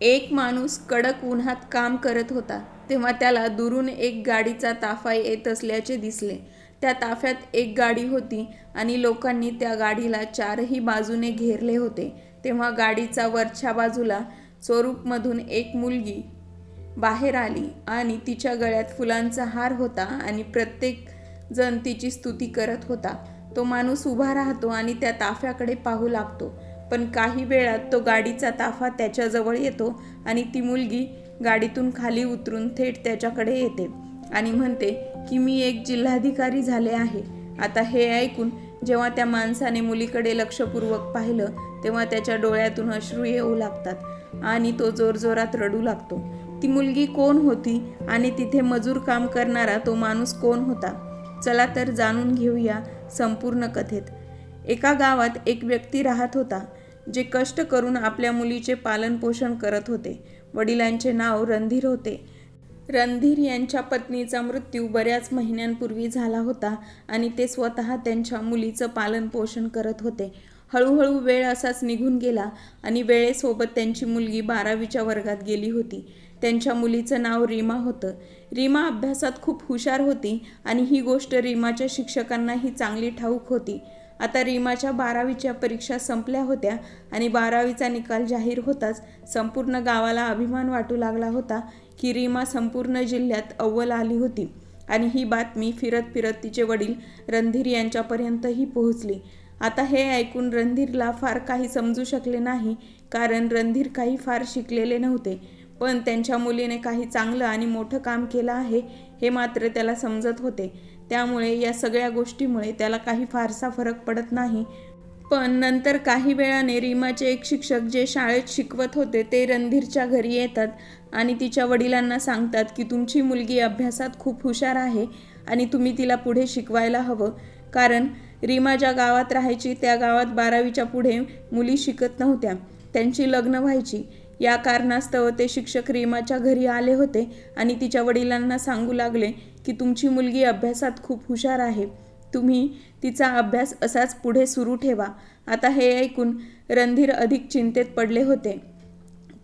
एक माणूस कडक उन्हात काम करत होता तेव्हा त्याला दुरून एक गाडीचा ताफा येत असल्याचे दिसले. त्या ताफ्यात एक गाडी होती आणि लोकांनी त्या गाडीला चारही बाजूने घेरले होते. तेव्हा गाडीचा वरच्या बाजूला स्वरूपमधून एक मुलगी बाहेर आली आणि तिच्या गळ्यात फुलांचा हार होता आणि प्रत्येक जण तिची स्तुती करत होता. तो माणूस उभा राहतो आणि त्या ताफ्याकडे पाहू लागतो. पण काही वेळात तो गाडीचा ताफा त्याच्याजवळ येतो आणि ती मुलगी गाडीतून खाली उतरून थेट त्याच्याकडे येते आणि म्हणते की मी एक जिल्हाधिकारी झाले आहे. आता हे ऐकून जेव्हा त्या माणसाने मुलीकडे लक्षपूर्वक पाहिलं तेव्हा त्याच्या डोळ्यातून अश्रू येऊ लागतात आणि तो जोरजोरात रडू लागतो. ती मुलगी कोण होती आणि तिथे मजूर काम करणारा तो माणूस कोण होता? चला तर जाणून घेऊया संपूर्ण कथेत. एका गावात एक व्यक्ती राहत होता. जे कष्ट करून आपल्या मुलीचे पालनपोषण करत होते. वडिलांचे नाव रणधीर होते. रणधीर यांच्या पत्नीचा मृत्यू बऱ्याच महिन्यांपूर्वी झाला होता आणि ते स्वतः त्यांच्या मुलीचं पालनपोषण करत होते. हळूहळू वेळ असाच निघून गेला आणि वेळेसोबत त्यांची मुलगी बारावीच्या वर्गात गेली होती. त्यांच्या मुलीचं नाव रीमा होतं. रीमा अभ्यासात खूप हुशार होती आणि ही गोष्ट रीमाच्या शिक्षकांनाही चांगली ठाऊक होती. आता रीमाच्या बारावीच्या परीक्षा संपल्या होत्या आणि बारावीचा निकाल जाहीर होताच संपूर्ण गावाला अभिमान वाटू लागला होता की रीमा संपूर्ण जिल्ह्यात अव्वल आली होती. आणि ही बातमी फिरत फिरत तिचे वडील रणधीर यांच्यापर्यंतही पोहोचली. आता हे ऐकून रणधीरला फार काही समजू शकले नाही कारण रणधीर काही फार शिकलेले नव्हते. पण त्यांच्या मुलीने काही चांगलं आणि मोठं काम केलं आहे हे मात्र त्याला समजत होते. त्यामुळे या सगळ्या गोष्टीमुळे त्याला काही फारसा फरक पडत नाही. पण नंतर काही वेळाने रीमाचे एक शिक्षक जे शाळेत शिकवत होते ते रणधीरच्या घरी येतात आणि तिच्या वडिलांना सांगतात की तुमची मुलगी अभ्यासात खूप हुशार आहे आणि तुम्ही तिला पुढे शिकवायला हवं. कारण रीमा ज्या गावात राहायची त्या गावात बारावीच्या पुढे मुली शिकत नव्हत्या. त्यांची लग्न व्हायची. या कारणास्तव ते शिक्षक रीमाच्या घरी आले होते आणि तिच्या वडिलांना सांगू लागले की तुमची मुलगी अभ्यासात खूप हुशार आहे. तुम्ही तिचा अभ्यास असाच पुढे सुरू ठेवा. आता हे ऐकून रणधीर अधिक चिंतेत पडले होते.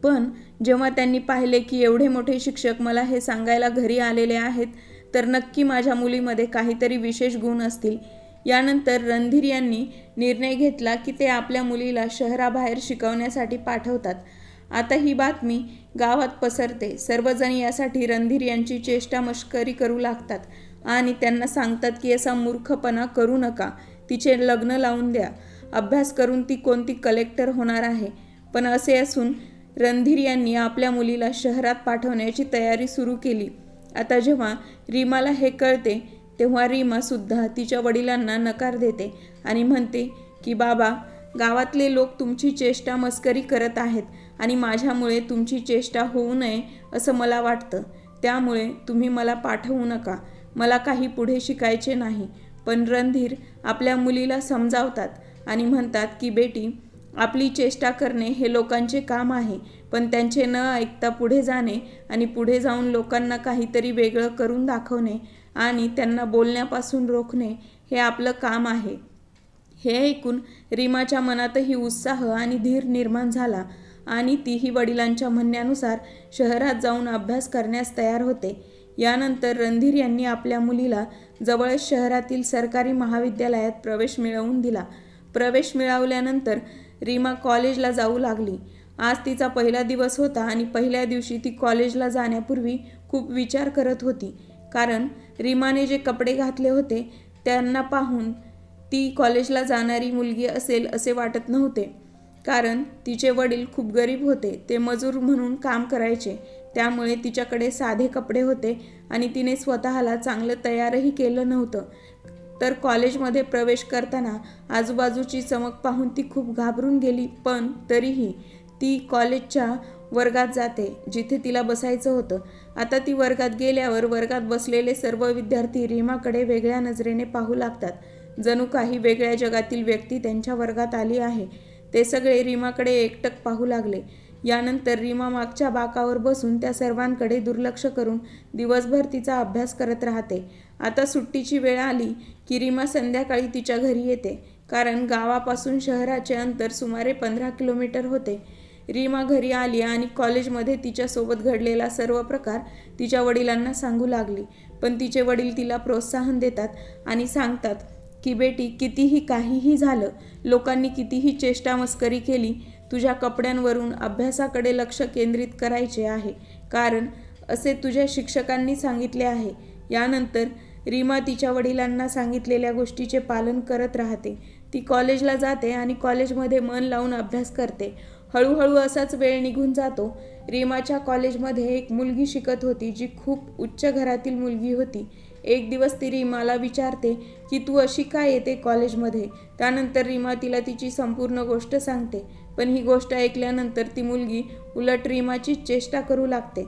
पण जेव्हा त्यांनी पाहिले की एवढे मोठे शिक्षक मला हे सांगायला घरी आलेले आहेत तर नक्की माझ्या मुलीमध्ये काहीतरी विशेष गुण असतील. यानंतर रणधीर यांनी निर्णय घेतला की ते आपल्या मुलीला शहराबाहेर शिकवण्यासाठी पाठवतात. आता ही बातमी गावात पसरते. सर्वजण यासाठी रणधीर यांची चेष्टा मश्करी करू लागतात आणि त्यांना सांगतात की असा मूर्खपणा करू नका. तिचे लग्न लावून द्या. अभ्यास करून ती कोणती कलेक्टर होणार आहे? पण असे असून रणधीर यांनी आपल्या मुलीला शहरात पाठवण्याची तयारी सुरू केली. आता जेव्हा रीमाला हे कळते तेव्हा रीमासुद्धा तिच्या वडिलांना नकार देते आणि म्हणते की बाबा गावातले लोक तुमची चेष्टा मस्करी करत आहेत. आणि माझ्यामुळे तुमची चेष्टा होऊ नये असं मला वाटतं. त्यामुळे तुम्ही मला पाठवू नका. मला काही पुढे शिकायचे नाही. पण रणधीर आपल्या मुलीला समजावतात आणि म्हणतात की बेटी आपली चेष्टा करणे हे लोकांचे काम आहे. पण त्यांचे न ऐकता पुढे जाणे आणि पुढे जाऊन लोकांना काहीतरी वेगळं करून दाखवणे आणि त्यांना बोलण्यापासून रोखणे हे आपलं काम आहे. हे ऐकून रीमाच्या मनातही उत्साह आणि धीर निर्माण झाला. आणि तीही वडिलांच्या म्हणण्यानुसार शहरात जाऊन अभ्यास करण्यास तयार होते. यानंतर रणधीर यांनी आपल्या मुलीला जवळच शहरातील सरकारी महाविद्यालयात प्रवेश मिळवून दिला. प्रवेश मिळवल्यानंतर रीमा कॉलेजला जाऊ लागली. आज तिचा पहिला दिवस होता आणि पहिल्या दिवशी ती कॉलेजला जाण्यापूर्वी खूप विचार करत होती. कारण रीमाने जे कपडे घातले होते त्यांना पाहून ती कॉलेजला जाणारी मुलगी असेल असे वाटत नव्हते. कारण तिचे वडील खूप गरीब होते ते मजूर म्हणून काम करायचे. त्यामुळे तिच्याकडे साधे कपडे होते आणि तिने स्वतःला चांगलं तयारही केलं नव्हतं. तर कॉलेजमध्ये प्रवेश करताना आजूबाजूची चमक पाहून ती खूप घाबरून गेली पण तरीही ती कॉलेजच्या वर्गात जाते जिथे तिला बसायचं होतं. आता ती वर्गात गेल्यावर वर्गात बसलेले सर्व विद्यार्थी रीमाकडे वेगळ्या नजरेने पाहू लागतात. जणू काही वेगळ्या जगातील व्यक्ती त्यांच्या वर्गात आली आहे. ते सगळे रीमाकडे एकटक पाहू लागले. यानंतर रीमा मागच्या बाकावर बसून त्या सर्वांकडे दुर्लक्ष करून दिवसभर तिचा अभ्यास करत राहते. आता सुट्टीची वेळ आली की रीमा संध्याकाळी तिच्या घरी येते कारण गावापासून शहराचे अंतर सुमारे पंधरा किलोमीटर होते. रीमा घरी आली आणि कॉलेजमध्ये तिच्यासोबत घडलेला सर्व प्रकार तिच्या वडिलांना सांगू लागली. पण तिचे वडील तिला प्रोत्साहन देतात आणि सांगतात की बेटी कितीही काहीही झालं लोकांनी कितीही चेष्टा मस्करी केली तुझ्या कपड्यांवरून अभ्यासाकडे लक्ष केंद्रित करायचे आहे. कारण असे तुझ्या शिक्षकांनी सांगितले आहे. यानंतर रीमा तिच्या वडिलांना सांगितलेल्या गोष्टीचे पालन करत राहते. ती कॉलेजला जाते आणि कॉलेजमध्ये मन लावून अभ्यास करते. हळूहळू असाच वेळ निघून जातो. रीमाच्या कॉलेजमध्ये एक मुलगी शिकत होती जी खूप उच्च घरातील मुलगी होती. एक दिवस ती रीमाला विचारते की तू अशी काय येते कॉलेजमध्ये? त्यानंतर रीमा तिला तिची संपूर्ण गोष्ट सांगते. पण ही गोष्ट ऐकल्यानंतर ती मुलगी उलट रीमाची चेष्टा करू लागते.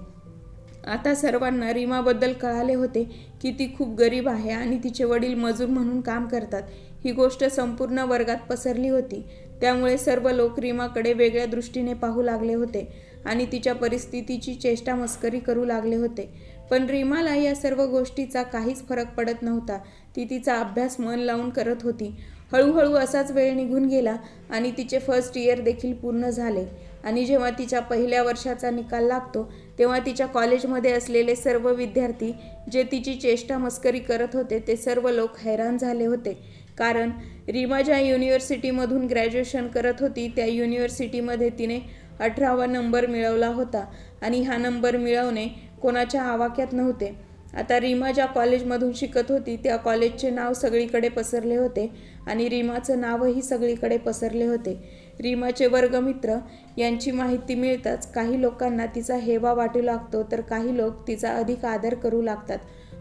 आता सर्वांना रीमाबद्दल कळाले होते की ती खूप गरीब आहे आणि तिचे वडील मजूर म्हणून काम करतात. ही गोष्ट संपूर्ण वर्गात पसरली होती. त्यामुळे सर्व लोक रीमाकडे वेगळ्या दृष्टीने पाहू लागले होते आणि तिच्या परिस्थितीची चेष्टा मस्करी करू लागले होते. पण रीमाला या सर्व गोष्टीचा काहीच फरक पडत नव्हता. ती तिचा अभ्यास मन लावून करत होती. हळूहळू असाच वेळ निघून गेला आणि तिचे फर्स्ट इयर देखील पूर्ण झाले. आणि जेव्हा तिच्या पहिल्या वर्षाचा निकाल लागतो तेव्हा तिच्या कॉलेजमध्ये असलेले सर्व विद्यार्थी जे तिची चेष्टा मस्करी करत होते ते सर्व लोक हैराण झाले होते. कारण रीमा ज्या युनिव्हर्सिटीमधून ग्रॅज्युएशन करत होती त्या युनिव्हर्सिटीमध्ये तिने अठरावा नंबर मिळवला होता. आणि हा नंबर मिळवणे कोणाच्या आवाक्यात नव्हते. आता रीमा ज्या कॉलेजमधून शिकत होती त्या कॉलेजचे नाव सगळीकडे पसरले होते आणि रीमाचं नावही सगळीकडे पसरले होते. रीमाचे वर्गमित्र यांची माहिती मिळताच काही लोकांना तिचा हेवा वाटू लागतो तर काही लोक तिचा अधिक आदर करू लागतात.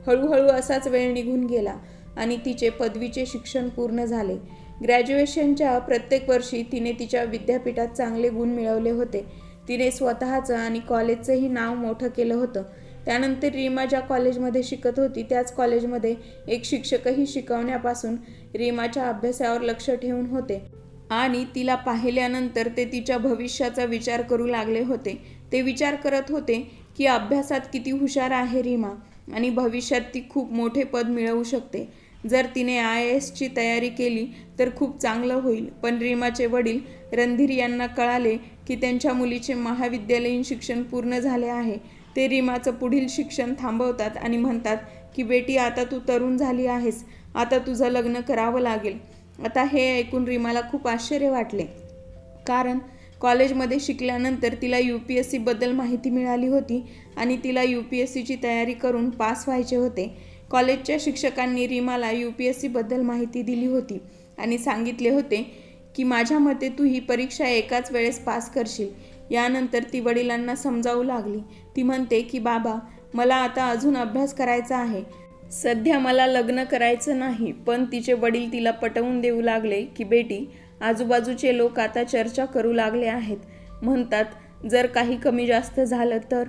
हळूहळू असाच वेळ निघून गेला आणि तिचे पदवीचे शिक्षण पूर्ण झाले. ग्रॅज्युएशनच्या प्रत्येक वर्षी तिने तिच्या विद्यापीठात चांगले गुण मिळवले होते. तिने स्वतःचं आणि कॉलेजचंही नाव मोठं केलं होतं. त्यानंतर रीमा ज्या कॉलेजमध्ये शिकत होती त्याच कॉलेजमध्ये एक शिक्षकही शिकवण्यापासून रीमाच्या अभ्यासावर लक्ष ठेवून होते. आणि तिला पाहिल्यानंतर ते तिच्या भविष्याचा विचार करू लागले होते. ते विचार करत होते की अभ्यासात किती हुशार आहे रीमा आणि भविष्यात ती खूप मोठे पद मिळवू शकते. जर तिने आय एसची तयारी केली तर खूप चांगलं होईल. पण रीमाचे वडील रणधीर यांना कळाले की त्यांच्या मुलीचे महाविद्यालयीन शिक्षण पूर्ण झाले आहे. ते रीमाचं पुढील शिक्षण थांबवतात आणि म्हणतात की बेटी आता तू तरुण झाली आहेस. आता तुझं लग्न करावं लागेल. आता हे ऐकून रीमाला खूप आश्चर्य वाटले. कारण कॉलेजमध्ये शिकल्यानंतर तिला यू पी एस सीबद्दल माहिती मिळाली होती आणि तिला यू पी एस सीची तयारी करून पास व्हायचे होते. कॉलेजच्या शिक्षकांनी रीमाला यू पी एस सीबद्दल माहिती दिली होती आणि सांगितले होते की माझ्या मते तू ही परीक्षा एकाच वेळेस पास करशील. यानंतर ती वडिलांना समजावू लागली. ती म्हणते की बाबा मला आता अजून अभ्यास करायचा आहे. सध्या मला लग्न करायचं नाही पण तिचे वडील तिला पटवून देऊ लागले की बेटी आजूबाजूचे लोक आता चर्चा करू लागले आहेत. म्हणतात जर काही कमी जास्त झालं तर?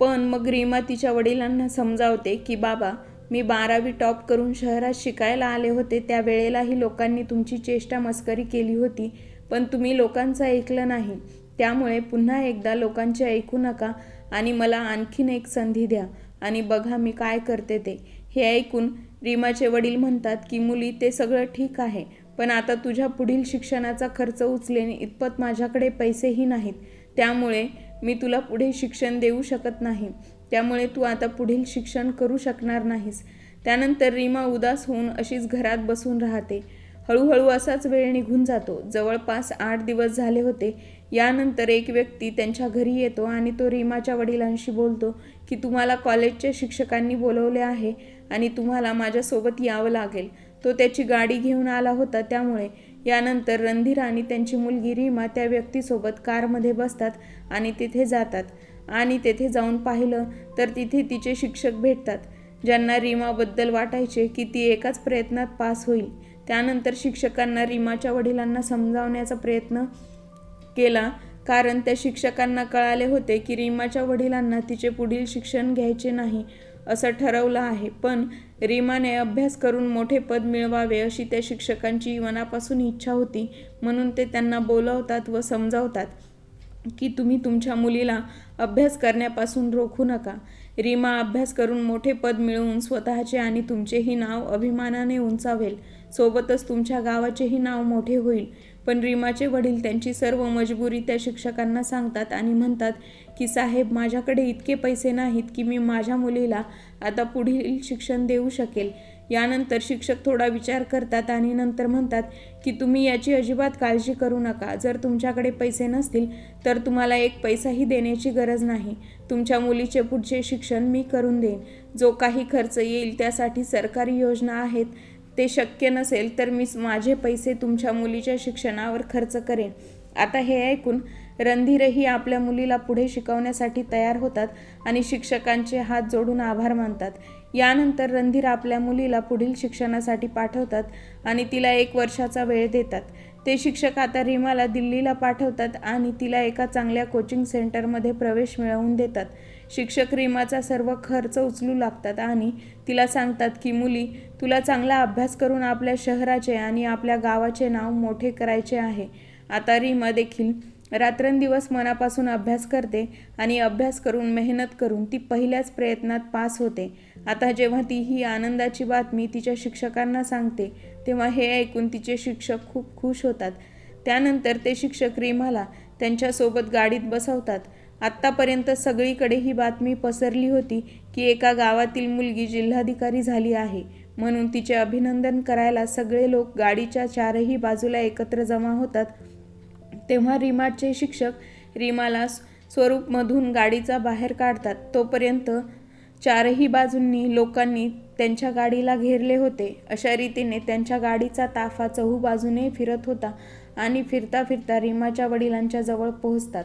पण मग रीमा तिच्या वडिलांना समजावते की बाबा मी बारावी टॉप करून शहरात शिकायला आले होते त्या वेळेलाही लोकांनी तुमची चेष्टा मस्करी केली होती पण तुम्ही लोकांचं ऐकलं नाही. त्यामुळे पुन्हा एकदा लोकांचे ऐकू नका आणि मला आणखीन एक संधी द्या. आणि बघा मी काय करते ते. हे ऐकून रीमाचे वडील म्हणतात की मुली ते सगळं ठीक आहे पण आता तुझ्या पुढील शिक्षणाचा खर्च उचलेने इतपत माझ्याकडे पैसेही नाहीत. त्यामुळे मी तुला पुढे शिक्षण देऊ शकत नाही. त्यामुळे तू आता पुढील शिक्षण करू शकणार नाहीस. त्यानंतर रीमा उदास होऊन अशीच घरात बसून राहते. हळूहळू असाच वेळ निघून जातो. जवळपास आठ दिवस झाले होते. यानंतर एक व्यक्ती त्यांच्या घरी येतो आणि तो रीमाच्या वडिलांशी बोलतो की तुम्हाला कॉलेजच्या शिक्षकांनी बोलवले आहे आणि तुम्हाला माझ्यासोबत यावं लागेल. तो त्याची गाडी घेऊन आला होता त्यामुळे. यानंतर रणधीर आणि त्यांची मुलगी रीमा त्या व्यक्तीसोबत कारमध्ये बसतात आणि तिथे जातात. आणि तेथे जाऊन पाहिलं तर तिथे तिचे शिक्षक भेटतात ज्यांना रीमाबद्दल वाटायचे की ती एकाच प्रयत्नात पास होईल. त्यानंतर शिक्षकांना रीमाच्या वडिलांना समजावण्याचा प्रयत्न केला कारण त्या शिक्षकांना कळाले होते की रीमाच्या वडिलांना तिचे पुढील शिक्षण घ्यायचे नाही असं ठरवलं आहे. पण रीमाने अभ्यास करून मोठे पद मिळवावे अशी त्या शिक्षकांची मनापासून इच्छा होती म्हणून ते त्यांना बोलवतात व समजावतात. की तुम्ही तुमच्या मुलीला अभ्यास करण्यापासून रोखू नका. रीमा अभ्यास करून मोठे पद मिळवून स्वतःचे आणि तुमचेही नाव अभिमानाने उंचावेल. सोबतच तुमच्या गावाचेही नाव मोठे होईल. पण रीमाचे वडील त्यांची सर्व मजबुरी त्या शिक्षकांना सांगतात आणि म्हणतात की साहेब माझ्याकडे इतके पैसे नाहीत की मी माझ्या मुलीला आता पुढील शिक्षण देऊ शकेल. यानंतर शिक्षक थोडा विचार करतात आणि नंतर म्हणतात की तुम्ही याची अजिबात काळजी करू नका. जर तुमच्याकडे पैसे नसतील तर तुम्हाला एक पैसाही देण्याची गरज नाही. तुमच्या मुलीचे पुढचे शिक्षण मी करून देईन. जो काही खर्च येईल त्यासाठी सरकारी योजना आहेत. ते शक्य नसेल तर मी माझे पैसे तुमच्या मुलीच्या शिक्षणावर खर्च करेन. आता हे ऐकून रणधीरही आपल्या मुलीला पुढे शिकवण्यासाठी तयार होतात आणि शिक्षकांचे हात जोडून आभार मानतात. यानंतर रणधीर आपल्या मुलीला पुढील शिक्षणासाठी पाठवतात आणि तिला एक वर्षाचा वेळ देतात. ते शिक्षक आता रीमाला दिल्लीला पाठवतात आणि तिला एका चांगल्या कोचिंग सेंटरमध्ये प्रवेश मिळवून देतात. शिक्षक रीमाचा सर्व खर्च उचलू लागतात आणि तिला सांगतात की मुली तुला चांगला अभ्यास करून आपल्या शहराचे आणि आपल्या गावाचे नाव मोठे करायचे आहे. आता रीमा देखील रात्रंदिवस मनापासून अभ्यास करते आणि अभ्यास करून मेहनत करून ती पहिल्याच प्रयत्नात पास होते. आता जेव्हा ती ही आनंदाची बातमी तिच्या शिक्षकांना सांगते तेव्हा हे ऐकून तिचे शिक्षक खूप खुश होतात. त्यानंतर ते शिक्षक रीमाला त्यांच्यासोबत गाडीत बसवतात. आत्तापर्यंत सगळीकडे ही बातमी पसरली होती की एका गावातील मुलगी जिल्हाधिकारी झाली आहे. म्हणून तिचे अभिनंदन करायला सगळे लोक गाडीच्या चारही बाजूला एकत्र जमा होतात. तेव्हा रिमाचे शिक्षक रिमाला स्वरूपमधून गाडीचा बाहेर काढतात. तोपर्यंत चारही बाजूंनी लोकांनी त्यांच्या गाडीला घेरले होते. अशा रीतीने त्यांच्या गाडीचा ताफा चहूबाजूने फिरत होता आणि फिरता फिरता रीमाच्या वडिलांच्या जवळ पोहोचतात.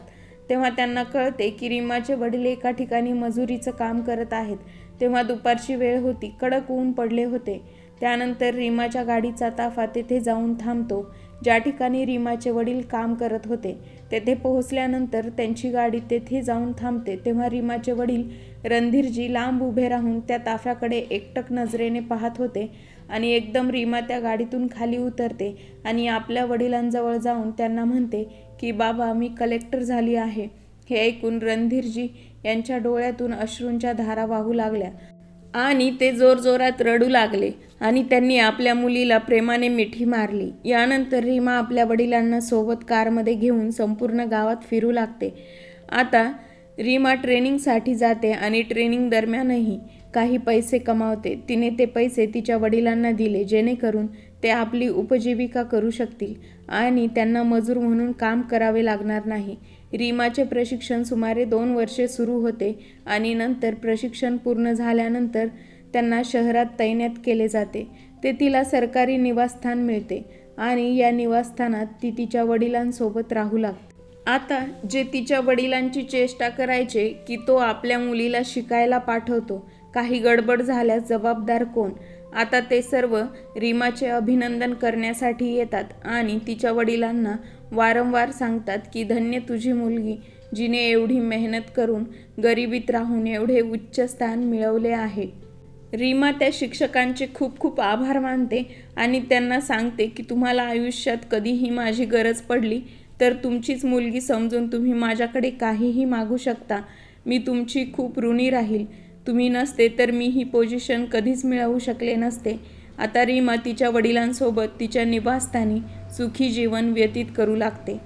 तेव्हा त्यांना कळते की रीमाचे वडील एका ठिकाणी मजुरीचं काम करत आहेत. तेव्हा दुपारची वेळ होती. कडक ऊन पडले होते. त्यानंतर रीमाच्या गाडीचा ताफा तेथे जाऊन थांबतो. ज्या ठिकाणी रीमाचे वडील काम करत होते तेथे पोहोचल्यानंतर त्यांची गाडी तेथे जाऊन थांबते. तेव्हा रीमाचे वडील रणधीरजी लांब उभे राहून त्या ताफ्याकडे एकटक नजरेने पाहत होते आणि एकदम रीमा त्या गाडीतून खाली उतरते आणि आपल्या वडिलांजवळ जाऊन त्यांना म्हणते की बाबा मी कलेक्टर झाली आहे. हे ऐकून रणधीरजी यांच्या डोळ्यातून अश्रूंच्या धारा वाहू लागल्या. आणि ते जोरजोरात रडू लागले आणि त्यांनी आपल्या मुलीला प्रेमाने मिठी मारली. यानंतर रीमा आपल्या वडिलांना सोबत कारमध्ये घेऊन संपूर्ण गावात फिरू लागते. आता रीमा ट्रेनिंगसाठी जाते आणि ट्रेनिंग दरम्यानही काही पैसे कमावते. तिने ते पैसे तिच्या वडिलांना दिले जेणेकरून ते आपली उपजीविका करू शकतील आणि त्यांना मजूर म्हणून काम करावे लागणार नाही. रीमाचे प्रशिक्षण सुमारे दोन वर्षे सुरू होते आणि नंतर प्रशिक्षण पूर्ण झाल्यानंतर त्यांना शहरात तैनात केले जाते. ते तिला सरकारी निवासस्थान मिळते आणि या निवासस्थानात ती तिच्या वडिलांसोबत राहू लागते. आता जे तिच्या वडिलांची चेष्टा करायचे की तो आपल्या मुलीला शिकायला पाठवतो काही गडबड झाल्यास जबाबदार कोण? आता ते सर्व रीमाचे अभिनंदन करण्यासाठी येतात आणि तिच्या वडिलांना वारंवार सांगतात की धन्य तुझी मुलगी जिने एवढी मेहनत करून गरिबीत राहून एवढे उच्च स्थान मिळवले आहे. रीमा त्या शिक्षकांचे खूप खूप आभार मानते आणि त्यांना सांगते की तुम्हाला आयुष्यात कधीही माझी गरज पडली तर तुमचीच मुलगी समजून तुम्ही माझ्याकडे काहीही मागू शकता. मी तुमची खूप ऋणी राहील. तुम्ही नसते तर मी ही पोझिशन कधीच मिळवू शकले नसते. आता रीमा तिच्या वडिलांसोबत तिच्या निवासस्थानी सुखी जीवन व्यतीत करू लागते.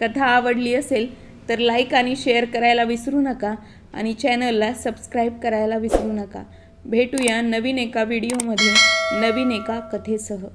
कथा आवडली असेल तर लाईक आणि शेअर करायला विसरू नका आणि चॅनलला सबस्क्राईब करायला विसरू नका. भेटूया नवीन एका व्हिडिओमध्ये नवीन एका कथेसह.